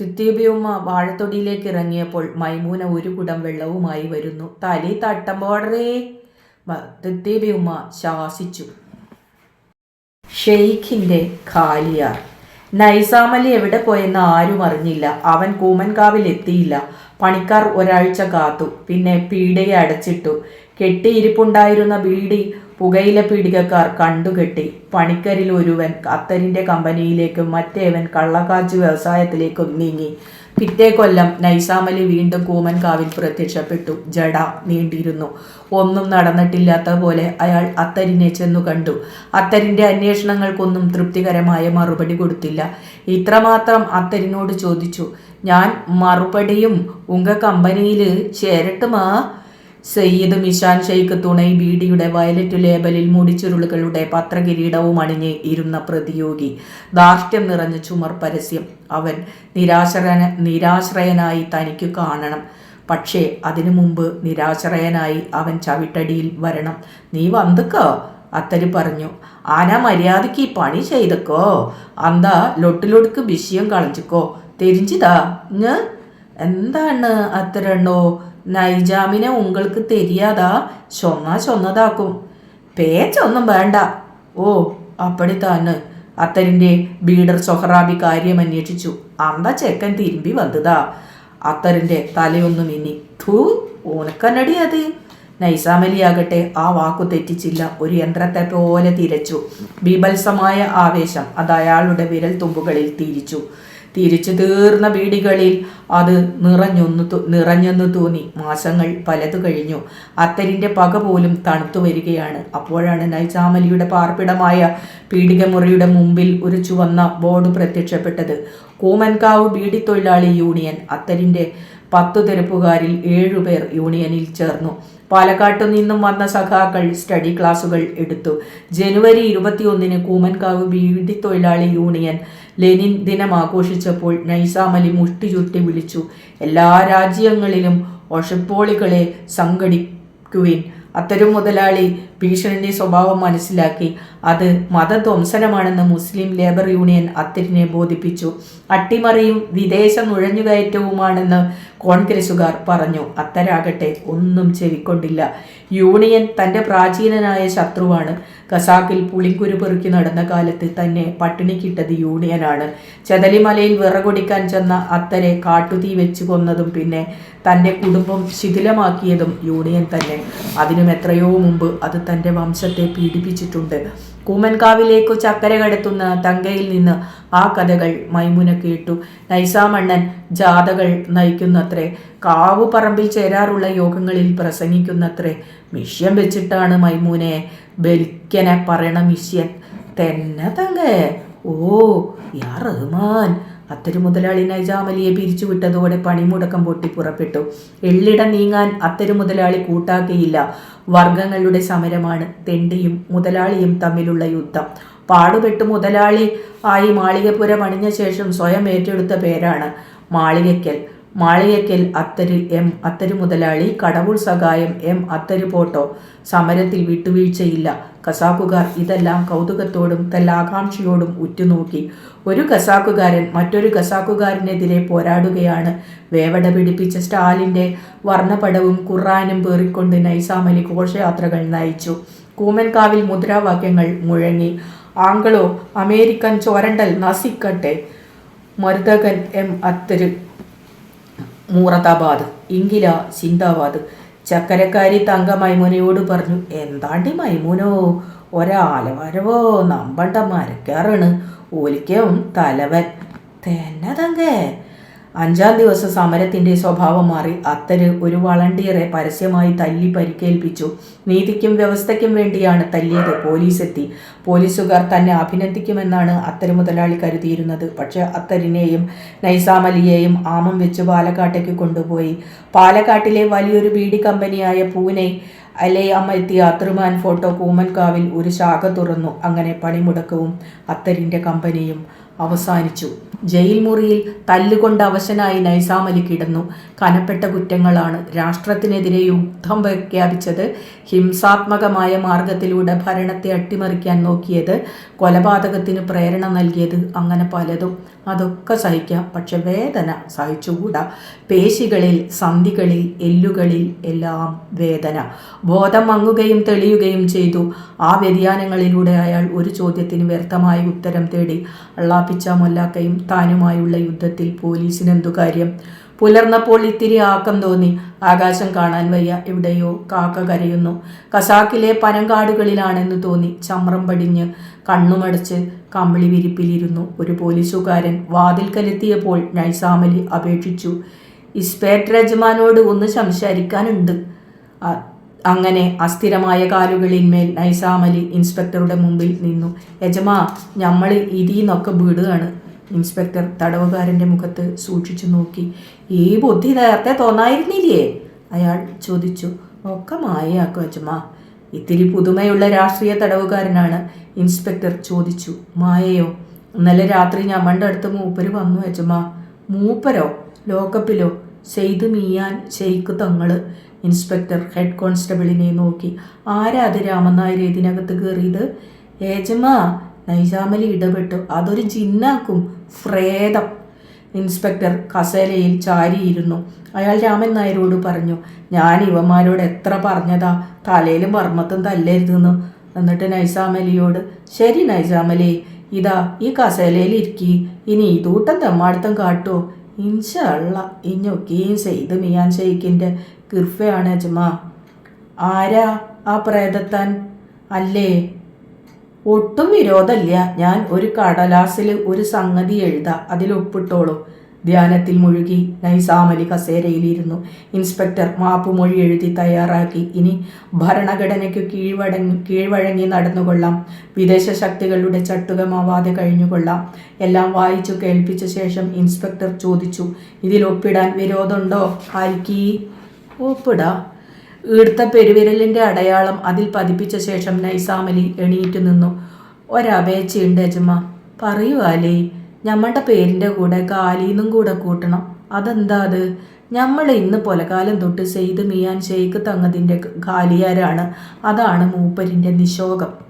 തിത്തീബിയുമ്മ വാഴത്തൊടിയിലേക്ക് ഇറങ്ങിയപ്പോൾ മൈമൂന ഒരു കുടം വെള്ളവുമായി വരുന്നു. തലി തട്ടം പോടറേ. തിത്തീബിയുമ്മ ശാസിച്ചു. ഷെയ്ഖിന്റെ ഖാലിയാർ. നൈസാമലി എവിടെ പോയെന്ന് ആരും അറിഞ്ഞില്ല. അവൻ കൂമൻകാവിൽ എത്തിയില്ല. പണിക്കാർ ഒരാഴ്ച കാത്തു. പിന്നെ പീടിക അടച്ചിട്ടു. കെട്ടിയിരിപ്പുണ്ടായിരുന്ന ബീഡി പുകയില പീടികക്കാർ കണ്ടുകെട്ടി. പണിക്കരിൽ ഒരുവൻ അത്തരിന്റെ കമ്പനിയിലേക്കും മറ്റേവൻ കള്ളക്കാച്ച് വ്യവസായത്തിലേക്കും നീങ്ങി. പിറ്റേ കൊല്ലം നൈസാമലി വീണ്ടും കൂമൻകാവിൽ പ്രത്യക്ഷപ്പെട്ടു. ജഡ നീണ്ടിരുന്നു. ഒന്നും നടന്നിട്ടില്ലാത്ത പോലെ അയാൾ അത്തരിനെ ചെന്നു കണ്ടു. അത്തരിന്റെ അന്വേഷണങ്ങൾക്കൊന്നും തൃപ്തികരമായ മറുപടി കൊടുത്തില്ല. ഇത്രമാത്രം അത്തരിനോട് ചോദിച്ചു ഞാൻ മറുപടിയും ഉങ്ക കമ്പനിയിൽ ചേരട്ടുമാ? സയ്യിദ് മിഷാൻ ഷെയ്ഖ് തുണൈ ബീഡിയുടെ വയലറ്റ് ലേബലിൽ മുടിച്ചുരുളുകളുടെ പത്രകിരീടവും അണിഞ്ഞ് ഇരുന്ന പ്രതിയോഗി. ദാർഷ്ട്യം നിറഞ്ഞ ചുമർ പരസ്യം. അവൻ നിരാശ്രയന നിരാശ്രയനായി തനിക്ക് കാണണം. പക്ഷേ അതിനു മുമ്പ് നിരാശ്രയനായി അവൻ ചവിട്ടടിയിൽ വരണം. നീ വന്നുക്കോ അത്തരി പറഞ്ഞു. ആന മര്യാദയ്ക്ക് ഈ പണി ചെയ്തക്കോ. അന്താ ലൊട്ടിലൊടുക്ക് വിഷയം കളഞ്ഞിക്കോ. തെരിഞ്ചിതാ എന്താണ്? അത്തരണ്ണോ നൈജാമിനെ ഉങ്ങൾക്ക് തെരിയാതാ ചൊന്നാ ചൊന്നതാക്കും. പേച്ചൊന്നും വേണ്ട. ഓ അപ്പടി തന്നെ. അത്തരിന്റെ ബീഡർ സൊഹറാബി കാര്യം അന്വേഷിച്ചു. അന്ത ചെക്കൻ തിരുമ്പി വന്നതാ. അത്തരിന്റെ തലയൊന്നും ഇനി ധൂ ഓനക്കന്നടി അത്. നൈസാമലിയാകട്ടെ ആ വാക്കു തെറ്റിച്ചില്ല. ഒരു യന്ത്രത്തെ പോലെ തിരച്ചു. ബീഭത്സമായ ആവേശം അത് അയാളുടെ വിരൽ തുമ്പുകളിൽ തിരിച്ചു. തിരിച്ചു തീർന്ന വീടുകളിൽ അത് നിറഞ്ഞൊന്നു നിറഞ്ഞെന്ന് തോന്നി. മാസങ്ങൾ പലതു കഴിഞ്ഞു. അത്തരിന്റെ പക പോലും തണുത്തു വരികയാണ്. അപ്പോഴാണ് നൈസാമലിയുടെ പാർപ്പിടമായ പീഡികമുറിയുടെ മുമ്പിൽ ഒരു ചുവന്ന ബോർഡ് പ്രത്യക്ഷപ്പെട്ടത്. കൂമൻകാവ് ബീഡി തൊഴിലാളി യൂണിയൻ അത്തരിന്റെ പത്തു തെരുപ്പുകാരിൽ ഏഴുപേർ യൂണിയനിൽ ചേർന്നു. പാലക്കാട്ടു നിന്നും വന്ന സഖാക്കൾ സ്റ്റഡി ക്ലാസുകൾ എടുത്തു. ജനുവരി ഇരുപത്തിയൊന്നിന് കൂമൻകാവ് ബീഡി തൊഴിലാളി യൂണിയൻ ലെനിൻ ദിനം ആഘോഷിച്ചപ്പോൾ നൈസാമലി മുഷ്ടി ചുറ്റി വിളിച്ചു. എല്ലാ രാജ്യങ്ങളിലും ഒഷപ്പോളികളെ സംഘടിക്കുവിൻ. അത്തരം മുതലാളി ഭീഷണിന്റെ സ്വഭാവം മനസ്സിലാക്കി. അത് മതധ്വംസനമാണെന്ന് മുസ്ലിം ലേബർ യൂണിയൻ അത്തിരിനെ ബോധിപ്പിച്ചു. അട്ടിമറിയും വിദേശ നുഴഞ്ഞുകയറ്റവുമാണെന്ന് കോൺഗ്രസുകാർ പറഞ്ഞു. അത്തരാകട്ടെ ഒന്നും ചെവിക്കൊണ്ടില്ല. യൂണിയൻ തന്റെ പ്രാചീനനായ ശത്രുവാണ്. ഖസാക്കിൽ പുളിങ്കുരു പെറുക്കി നടന്ന കാലത്ത് തന്നെ പട്ടിണിക്കിട്ടത് യൂണിയനാണ്. ചതലിമലയിൽ വിറകൊടിക്കാൻ ചെന്ന അത്തരെ കാട്ടുതീ വെച്ച് കൊന്നതും പിന്നെ തന്റെ കുടുംബം ശിഥിലമാക്കിയതും യൂണിയൻ തന്നെ. അതിനും എത്രയോ മുമ്പ് അത് തന്റെ വംശത്തെ പീഡിപ്പിച്ചിട്ടുണ്ട്. കൂമൻകാവിലേക്കു ചക്കര കടത്തുന്ന തങ്കയിൽ നിന്ന് ആ കഥകൾ മൈമുന കേട്ടു. നൈസാമണ്ണൻ ജാഥകൾ നയിക്കുന്നത്രേ കാവ് പറമ്പിൽ ചേരാറുള്ള യോഗങ്ങളിൽ പ്രസംഗിക്കുന്നത്രേ മിഷ്യം വെച്ചിട്ടാണ് മൈമൂനെ ബലിക്കനെ പറയണ മിഷ്യൻ. തന്നെ തങ്കേ ഓ യാ റഹ്മാൻ അത്തരു മുതലാളി നൈജാമലിയെ പിരിച്ചുവിട്ടതോടെ പണിമുടക്കം പൊട്ടി പുറപ്പെട്ടു. എള്ളിട നീങ്ങാൻ അത്തരു മുതലാളി കൂട്ടാക്കിയില്ല. വർഗങ്ങളുടെ സമരമാണ് തെണ്ടിയും മുതലാളിയും തമ്മിലുള്ള യുദ്ധം. പാടുപെട്ട് മുതലാളി ആയി മാളികപ്പുര പണിഞ്ഞ ശേഷം സ്വയം ഏറ്റെടുത്ത പേരാണ് മാളികയ്ക്കൽ. മാളികയ്ക്കൽ അത്തരിൽ എം അത്തരു മുതലാളി കടവുൾ സഹായം എം അത്തരു പോട്ടോ. സമരത്തിൽ വിട്ടുവീഴ്ചയില്ല. കസാക്കുകാർ ഇതെല്ലാം കൗതുകത്തോടും തല്ലാകാംക്ഷയോടും ഉറ്റുനോക്കി. ഒരു കസാക്കുകാരൻ മറ്റൊരു കസാക്കുകാരനെതിരെ പോരാടുകയാണ്. വേവട പിടിപ്പിച്ച സ്റ്റാലിന്റെ വർണപടവും ഖുറാനും പേറിക്കൊണ്ട് നൈസാമലി ഘോഷയാത്രകൾ നയിച്ചു. കൂമൻകാവിൽ മുദ്രാവാക്യങ്ങൾ മുഴങ്ങി. ആംഗ്ലോ അമേരിക്കൻ ചോരണ്ടൽ നസിക്കട്ടെ. മരുതകൻ എം അത്തര് മൂറതാബാദ് ഇങ്കില സിന്ദാബാദ്. ചക്കരക്കാരി തങ്ക മൈമുനയോട് പറഞ്ഞു എന്താണ്ടി മൈമുനോ? ഒരാലവരവോ? നമ്മണ്ട മരക്കാറാണ് ഓലിക്കും തലവൻ. തന്നെ തങ്കേ അഞ്ചാം ദിവസം സമരത്തിന്റെ സ്വഭാവം മാറി അത്തര് ഒരു വളണ്ടിയറെ പരസ്യമായി തല്ലി പരിക്കേൽപ്പിച്ചു. നീതിക്കും വ്യവസ്ഥയ്ക്കും വേണ്ടിയാണ് തല്ലിയത് പോലീസ് എത്തി പോലീസുകാർ തന്നെ അഭിനന്ദിക്കുമെന്നാണ് അത്തര് മുതലാളി കരുതിയിരുന്നത്. പക്ഷെ അത്തരിനെയും നൈസാമലിയെയും ആമം വെച്ച് പാലക്കാട്ടേക്ക് കൊണ്ടുപോയി. പാലക്കാട്ടിലെ വലിയൊരു ബീഡി കമ്പനിയായ പൂനെ അലേ അമ്മ എത്തിയ അത്രുമാൻ ഫോട്ടോ കൂമൻകാവിൽ ഒരു ശാഖ തുറന്നു. അങ്ങനെ പണിമുടക്കവും അത്തരിന്റെ കമ്പനിയും അവസാനിച്ചു. ജയിൽ മുറിയിൽ തല്ലുകൊണ്ട് അവശനായി നൈസാമലി കിടന്നു. കനപ്പെട്ട കുറ്റങ്ങളാണ് രാഷ്ട്രത്തിനെതിരെ യുദ്ധം പ്രഖ്യാപിച്ചത്. ഹിംസാത്മകമായ മാർഗത്തിലൂടെ ഭരണത്തെ അട്ടിമറിക്കാൻ നോക്കിയത് കൊലപാതകത്തിന് പ്രേരണ നൽകിയത് അങ്ങനെ പലതും. അതൊക്കെ സഹിക്കാം. പക്ഷെ വേദന സഹിച്ചുകൂടാ. പേശികളിൽ സന്ധികളിൽ എല്ലുകളിൽ എല്ലാം വേദന. ബോധം മങ്ങുകയും തെളിയുകയും ചെയ്തു. ആ വ്യതിയാനങ്ങളിലൂടെ അയാൾ ഒരു ചോദ്യത്തിന് വ്യർത്ഥമായ ഉത്തരം തേടി. അള്ളാപ്പിച്ച മൊല്ലാക്കയും താനുമായുള്ള യുദ്ധത്തിൽ പോലീസിനെന്തു കാര്യം? പുലർന്നപ്പോൾ ഇത്തിരി ആക്കം തോന്നി. ആകാശം കാണാൻ വയ്യ. എവിടെയോ കാക്ക കരയുന്നു. കസാക്കിലെ പനങ്കാടുകളിലാണെന്ന് തോന്നി. ചമ്രം പടിഞ്ഞ് കണ്ണുമടച്ച് കമ്പിളി വിരിപ്പിലിരുന്നു. ഒരു പോലീസുകാരൻ വാതിൽക്കലെത്തിയപ്പോൾ നൈസാമലി അപേക്ഷിച്ചു. ഇസ്പേറ്റ് രജമാനോട് ഒന്ന് സംസാരിക്കാനുണ്ട്. അങ്ങനെ അസ്ഥിരമായ കാലുകളിന്മേൽ നൈസാമലി ഇൻസ്പെക്ടറുടെ മുമ്പിൽ നിന്നു. യജമാ നമ്മൾ ഇതിന്നൊക്കെ വീടുകയാണ് ഇൻസ്പെക്ടർ തടവുകാരന്റെ മുഖത്ത് സൂക്ഷിച്ചു നോക്കി. ഈ ബുദ്ധി നേരത്തെ തോന്നായിരുന്നില്ലേ? അയാൾ ചോദിച്ചു. ഒക്കെ മായയാക്കും യജമാ. ഇത്തിരി പുതുമയുള്ള രാഷ്ട്രീയ തടവുകാരനാണ് ഇൻസ്പെക്ടർ ചോദിച്ചു. മായയോ? ഇന്നലെ രാത്രി ഞമ്മളുടെ അടുത്ത് മൂപ്പര് വന്നു യജമാ. മൂപ്പരോ? ലോക്കപ്പിലോ? സെയ്ത് മീയാൻ ഷെയ്ക്ക് തങ്ങൾ. ഇൻസ്പെക്ടർ ഹെഡ് കോൺസ്റ്റബിളിനെ നോക്കി. ആരാ അത് രാമൻ നായർ ഇതിനകത്ത് കയറിയത്? ഏജമാ നൈജാമലി ഇടപെട്ടു. അതൊരു ജിന്നാക്കും. ഫ്രേതം. ഇൻസ്പെക്ടർ കസേലയിൽ ചാരിയിരുന്നു. അയാൾ രാമൻ നായരോട് പറഞ്ഞു ഞാൻ ഇവന്മാരോട് എത്ര പറഞ്ഞതാ? തലയിലും വർമ്മത്തും തല്ലരുതെന്ന്. എന്നിട്ട് നൈസാമലിയോട് ശരി നൈസാമലി ഇതാ ഈ കസേലയിൽ ഇരിക്കി. ഇനി ഇതൂട്ടം തെമ്മാടുത്തം കാട്ടോ. ഇൻഷള്ള ഇഞ്ഞൊക്കെയും ചെയ്ത് മിയാൻ ഷെയ്ഖിന്റെ കിർഫയാണ് അജ്മ ആരാ ആ പ്രേതത്താൻ? അല്ലേ? ഒട്ടും വിരോധമില്ല. ഞാൻ ഒരു കടലാസിൽ ഒരു സംഗതി എഴുതാം. അതിൽ ഒപ്പിട്ടോളൂ ധ്യാനത്തിൽ മുഴുകി നൈസാമലി കസേരയിലിരുന്നു ഇൻസ്പെക്ടർ മാപ്പുമൊഴി എഴുതി തയ്യാറാക്കി. ഇനി ഭരണഘടനയ്ക്ക് കീഴ്വഴങ്ങി കീഴ്വഴങ്ങി നടന്നുകൊള്ളാം. വിദേശ ശക്തികളുടെ ചട്ടുകമാവാതെ കഴിഞ്ഞുകൊള്ളാം. എല്ലാം വായിച്ചു കേൾപ്പിച്ച ശേഷം ഇൻസ്പെക്ടർ ചോദിച്ചു ഇതിൽ ഒപ്പിടാൻ വിരോധമുണ്ടോ? ആൽക്കി ഒപ്പിടാ. ഈർത്ത പെരുവിരലിന്റെ അടയാളം അതിൽ പതിപ്പിച്ച ശേഷം നൈസാമലി എണീറ്റ് നിന്നു. ഒരപേക്ഷയുണ്ട് യജമ. പറയുവാലേ ഞമ്മടെ പേരിന്റെ കൂടെ കാലീന്നും കൂടെ കൂട്ടണം. അതെന്താ അത്? നമ്മൾ ഇന്ന് പുലകാലം തൊട്ട് സെയ്ത് മിയാൻ ഷെയ്ഖ് തങ്ങതിന്റെ കാലിയാരാണ്. അതാണ് മൂപ്പരിന്റെ നിശോകം.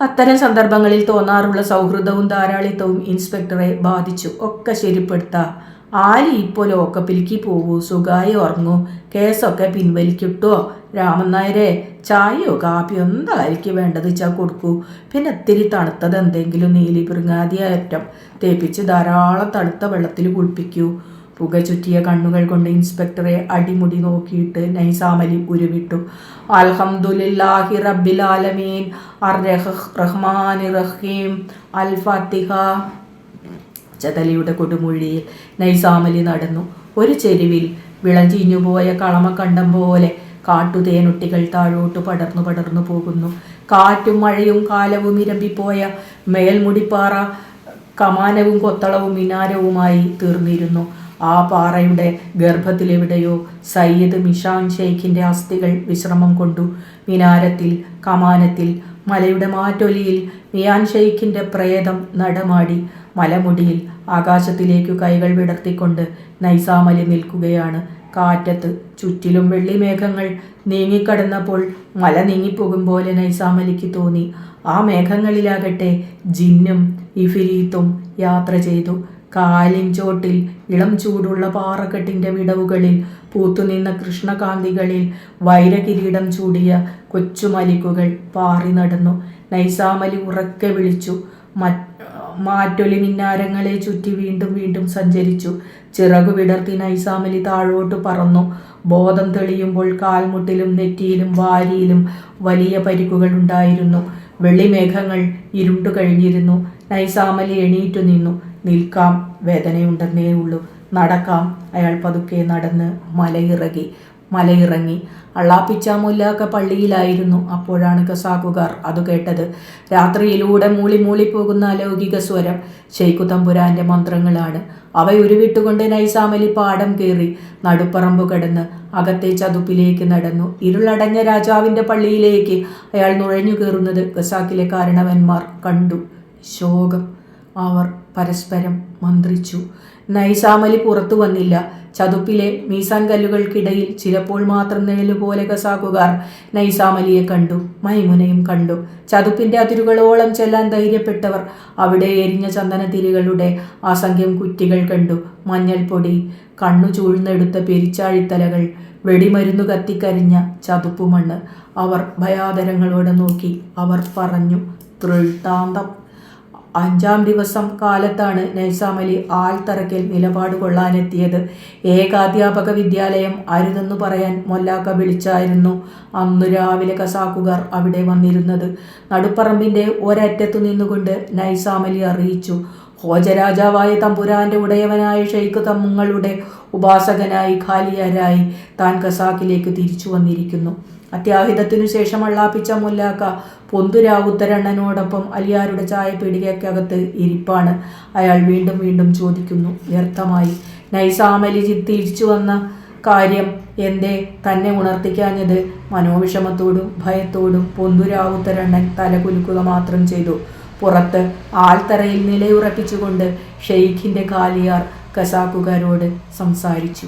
അത്തരം സന്ദർഭങ്ങളിൽ തോന്നാറുള്ള സൗഹൃദവും ധാരാളിത്തവും ഇൻസ്പെക്ടറെ ബാധിച്ചു. ഒക്കെ ശരിപ്പെടുത്താം. ആലി ഇപ്പോൾ ലോക്കപ്പിലേക്ക് പോകൂ സുഖായി ഉറങ്ങൂ. കേസൊക്കെ പിൻവലിക്കിട്ടോ? രാമൻ നായരെ ചായയോ കാപ്പിയോ എന്തായിരിക്കും വേണ്ടത് വെച്ചാൽ കൊടുക്കൂ. പിന്നെ ഇത്തിരി തണുത്തത് എന്തെങ്കിലും നീലി പിറുങ്ങാതിയറ്റം തേപ്പിച്ച് ധാരാളം തണുത്ത വെള്ളത്തിൽ കുളിപ്പിക്കൂ. പുക ചുറ്റിയ കണ്ണുകൾ കൊണ്ട് ഇൻസ്പെക്ടറെ അടിമുടി നോക്കിയിട്ട് നൈസാമലി ഉരുവിട്ടു. അൽഹംദുലില്ലാഹി റബ്ബിൽ ആലമീൻ. റഹീം. അൽ ഫാത്തിഹ. ചതലിയുടെ കൊടുമുഴിയിൽ നൈസാമലി നടന്നു. ഒരു ചെരുവിൽ വിളഞ്ചിഞ്ഞുപോയ കളമ കണ്ടം പോലെ കാട്ടുതേനൊട്ടികൾ താഴോട്ട് പടർന്നു പടർന്നു പോകുന്നു. കാറ്റും മഴയും കാലവും ഇരമ്പിപ്പോയ മേൽമുടിപ്പാറ കമാനവും കൊത്തളവും മിനാരവുമായി തീർന്നിരുന്നു. ആ പാറയുടെ ഗർഭത്തിലെവിടെയോ സയ്യിദ് മിഷാൻ ഷെയ്ഖിന്റെ അസ്ഥികൾ വിശ്രമം കൊണ്ടു മിനാരത്തിൽ കമാനത്തിൽ മലയുടെ മാറ്റൊലിയിൽ മിയാൻ ഷെയ്ഖിന്റെ പ്രേതം നടമാടി മലമുടിയിൽ ആകാശത്തിലേക്കു കൈകൾ വിടർത്തിക്കൊണ്ട് നൈസാമലി നിൽക്കുകയാണ് കാറ്റത്ത് ചുറ്റിലും വെള്ളിമേഘങ്ങൾ നീങ്ങിക്കടന്നപ്പോൾ മല നീങ്ങിപ്പോകും പോലെ നൈസാമലിക്ക് തോന്നി. ആ മേഘങ്ങളിലാകട്ടെ ജിന്നും ഇഫിരീത്തും യാത്ര ചെയ്തു. കാലിൻ ചോട്ടിൽ ഇളം ചൂടുള്ള പാറക്കെട്ടിന്റെ വിടവുകളിൽ പൂത്തുനിന്ന കൃഷ്ണകാന്തികളിൽ വൈരകിരീടം ചൂടിയ കൊച്ചുമലിക്കുകൾ പാറി നടന്നു. നൈസാമലി ഉറക്കെ വിളിച്ചു മറ്റ് മാറ്റൊലി മിന്നാരങ്ങളെ ചുറ്റി വീണ്ടും വീണ്ടും സഞ്ചരിച്ചു. ചിറകു വിടർത്തി നൈസാമലി താഴോട്ട് പറന്നു. ബോധം തെളിയുമ്പോൾ കാൽമുട്ടിലും നെറ്റിയിലും വാരിയിലും വലിയ പരിക്കുകൾ ഉണ്ടായിരുന്നു. വെള്ളിമേഘങ്ങൾ ഇരുണ്ടു കഴിഞ്ഞിരുന്നു. നൈസാമലി എണീറ്റു നിന്നു. നിൽക്കാം വേദനയുണ്ടെന്നേ ഉള്ളൂ. നടക്കാം. അയാൾ പതുക്കെ നടന്ന് മലയിറങ്ങി. മലയിറങ്ങി. അള്ളാപ്പിച്ചാമുല്ലാക്ക പള്ളിയിലായിരുന്നു അപ്പോഴാണ് കസാക്കുകാർ അത് കേട്ടത്. രാത്രിയിലൂടെ മൂളി മൂളി പോകുന്ന അലൗകിക സ്വരം ഷെയ്ഖു തമ്പുരാന്റെ മന്ത്രങ്ങളാണ്. അവ ഉരുവിട്ടുകൊണ്ട് നൈസാമലി പാടം കയറി നടുപ്പറമ്പ് കടന്ന് അകത്തെ ചതുപ്പിലേക്ക് നടന്നു. ഇരുളടഞ്ഞ രാജാവിന്റെ പള്ളിയിലേക്ക് അയാൾ നുഴഞ്ഞു കയറുന്നത് ഖസാക്കിലെ കാരണവന്മാർ കണ്ടു. ശോകം. അവർ പരസ്പരം മന്ത്രിച്ചു. നൈസാമലി പുറത്തു വന്നില്ല. ചതുപ്പിലെ മീസാൻ കല്ലുകൾക്കിടയിൽ ചിലപ്പോൾ മാത്രം നിഴലുപോലെ കസാക്കുകാർ നൈസാമലിയെ കണ്ടു മൈമുനയും കണ്ടു. ചതുപ്പിന്റെ അതിരുകളോളം ചെല്ലാൻ ധൈര്യപ്പെട്ടവർ അവിടെ എരിഞ്ഞ ചന്ദനത്തിരികളുടെ അസംഖ്യം കുറ്റികൾ കണ്ടു. മഞ്ഞൾപ്പൊടി കണ്ണു ചൂഴ്ന്നെടുത്ത പെരിച്ചാഴിത്തലകൾ വെടിമരുന്നു കത്തിക്കരിഞ്ഞ ചതുപ്പുമണ്ണ് അവർ ഭയാദരങ്ങളോടെ നോക്കി. അവർ പറഞ്ഞു തൃഴ്ത്താന്തം അഞ്ചാം ദിവസം കാലത്താണ് നൈസാമലി ആൾത്തറക്കിൽ നിലപാട് കൊള്ളാനെത്തിയത്. ഏകാധ്യാപക വിദ്യാലയം അരുതെന്ന് പറയാൻ മൊല്ലാക്ക വിളിച്ചായിരുന്നു അന്നു രാവിലെ കസാക്കുകാർ അവിടെ വന്നിരുന്നത്. നടുപ്പറമ്പിന്റെ ഒരറ്റത്തു നിന്നുകൊണ്ട് നൈസാമലി അറിയിച്ചു. ഹോജരാജാവായ തമ്പുരാന്റെ ഉടയവനായ ഷെയ്ഖ് തമ്മുങ്ങളുടെ ഉപാസകനായി ഖാലിയാരായി താൻ കസാക്കിലേക്ക് തിരിച്ചു വന്നിരിക്കുന്നു. അത്യാഹിതത്തിനു ശേഷം അള്ളാപ്പിച്ച മുല്ലാക്ക പൊന്തുരാവുത്തരണ്ണനോടൊപ്പം അലിയാരുടെ ചായ പീടികയ്ക്കകത്ത് ഇരിപ്പാണ്. അയാൾ വീണ്ടും വീണ്ടും ചോദിക്കുന്നു വ്യർത്ഥമായി. നൈസാമലി തിരിച്ചു വന്ന കാര്യം എന്തേ? തന്നെ ഉണർത്തിക്കാഞ്ഞത് മനോവിഷമത്തോടും ഭയത്തോടും പൊന്തുരാവുത്തരണ്ണൻ തലകുലുക്കുക മാത്രം ചെയ്തു. പുറത്ത് ആൾത്തറയിൽ നിലയുറപ്പിച്ചുകൊണ്ട് ഷെയ്ഖിന്റെ കാലിയാർ കസാക്കുകാരോട് സംസാരിച്ചു.